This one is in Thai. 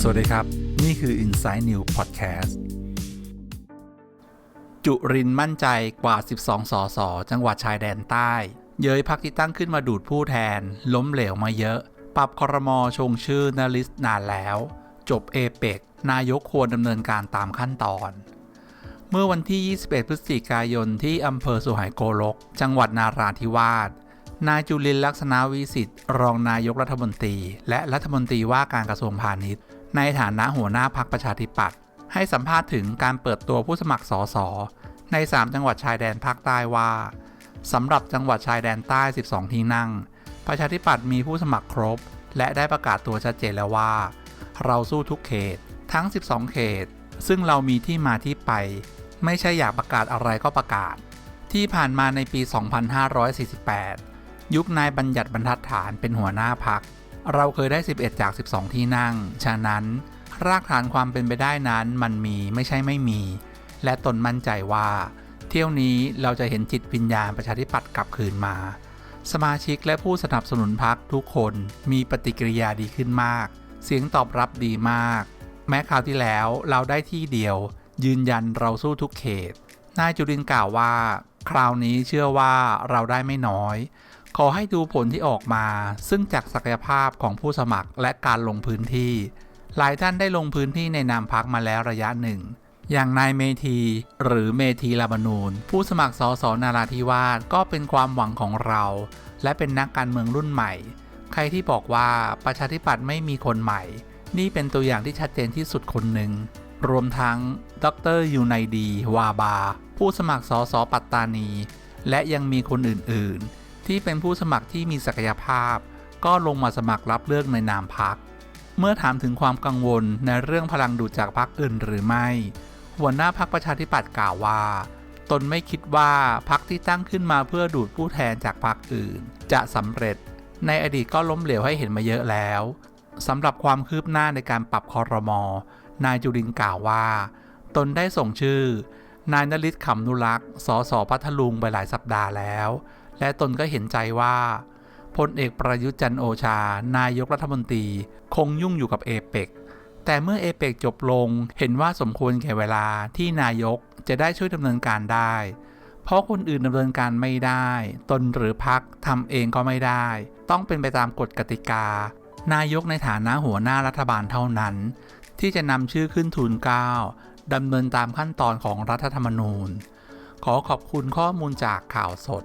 สวัสดีครับ นี่คือ Inside New Podcast จุรินมั่นใจกว่า 12 สส จังหวัดชายแดนใต้ เย้ยพักที่ตั้งขึ้นมาดูดผู้แทน ล้มเหลวมาเยอะ ปรับคอรมอชงชื่อนาลิสนานแล้ว จบเอเปกนายกควรดำเนินการตามขั้นตอน เมื่อวันที่ 21 พฤศจิกายนที่อำเภอสุไหงโกลก จังหวัดนาราธิวาส นายจุลินลักษณะวิสิทธิ์รองนายกรัฐมนตรี และรัฐมนตรีว่าการกระทรวงพาณิชย์ ในฐานะหัวหน้าพักประชาธิปัตย์ให้สัมภาษณ์ถึงการเปิดตัวผู้สมัครสสใน 3 จังหวัดชายแดนภาคใต้ว่าสำหรับจังหวัดชายแดนใต้ 12 ที่นั่ง ประชาธิปัตย์มีผู้สมัครครบ และได้ประกาศตัวชัดเจนแล้วว่า เราสู้ทุกเขต ทั้ง 12 เขต ซึ่งเรามีที่มาที่ไป ไม่ใช่อยากประกาศอะไรก็ประกาศ ที่ผ่านมาในปี 2548 ยุคนายบัญญัติบรรทัดฐานเป็นหัวหน้าพัก เราเคยได้ 11 จาก 12 ที่นั่ง ฉะนั้น รากฐานความเป็นไปได้นั้นมันมีไม่ใช่ไม่มี และตนมั่นใจว่า เที่ยวนี้เราจะเห็นจิตวิญญาณประชาธิปัตย์กลับคืนมา สมาชิกและผู้สนับสนุนพักทุกคนมีปฏิกิริยาดีขึ้นมาก เสียงตอบรับดีมาก แม้คราวที่แล้วเราได้ที่เดียว ยืนยันเราสู้ทุกเขต นายจุรินกล่าวว่า คราวนี้เชื่อว่าเราได้ไม่น้อย ขอให้ดูผลที่ออกมา ซึ่งจากศักยภาพของผู้สมัครและการลงพื้นที่ หลายท่านได้ลงพื้นที่ในนามพักมาแล้วระยะหนึ่ง อย่างนายเมธีหรือเมธีลาบานูน ผู้สมัครสสนาราธิวาสก็เป็นความหวังของเรา และเป็นนักการเมืองรุ่นใหม่ ใครที่บอกว่าประชาธิปัตย์ไม่มีคนใหม่ นี่เป็นตัวอย่างที่ชัดเจนที่สุดคนหนึ่ง รวมทั้ง ดรยูไนดี วาบา ผู้สมัครสสปัตตานี และยังมีคนอื่นๆ ที่เป็นผู้สมัครที่มีศักยภาพ ก็ลงมาสมัครรับเลือกในนามพัก เมื่อถามถึงความกังวลในเรื่องพลังดูดจากพรรคอื่นหรือไม่ หัวหน้าพรรคประชาธิปัตย์กล่าวว่า ตนไม่คิดว่าพรรคที่ตั้งขึ้นมาเพื่อดูดผู้แทนจากพรรคอื่น จะสำเร็จ ในอดีตก็ล้มเหลวให้เห็นมาเยอะแล้วสำหรับความคืบหน้าในการปรับคอรมอนายจุรินกล่าวว่า ตนได้ส่งชื่อ นายนลิศขำนุรักษ์ สสพัทลุงไปหลายสัปดาห์แล้ว และตนก็เห็นใจว่าพลเอกประยุทธ์จันโอชา นายกรัฐมนตรี คงยุ่งอยู่กับเอเปกแต่เมื่อเอเปกจบลงเห็นว่าสมควรแก่เวลาที่นายกจะได้ช่วยดำเนินการได้ เพราะคนอื่นดำเนินการไม่ได้ ตนหรือพักทำเองก็ไม่ได้ ต้องเป็นไปตามกฎกติกา นายกในฐานะหัวหน้ารัฐบาลเท่านั้น ที่จะนำชื่อขึ้นทูลเกล้าดำเนินตามขั้นตอนของรัฐธรรมนูญ ขอขอบคุณข้อมูลจากข่าวสด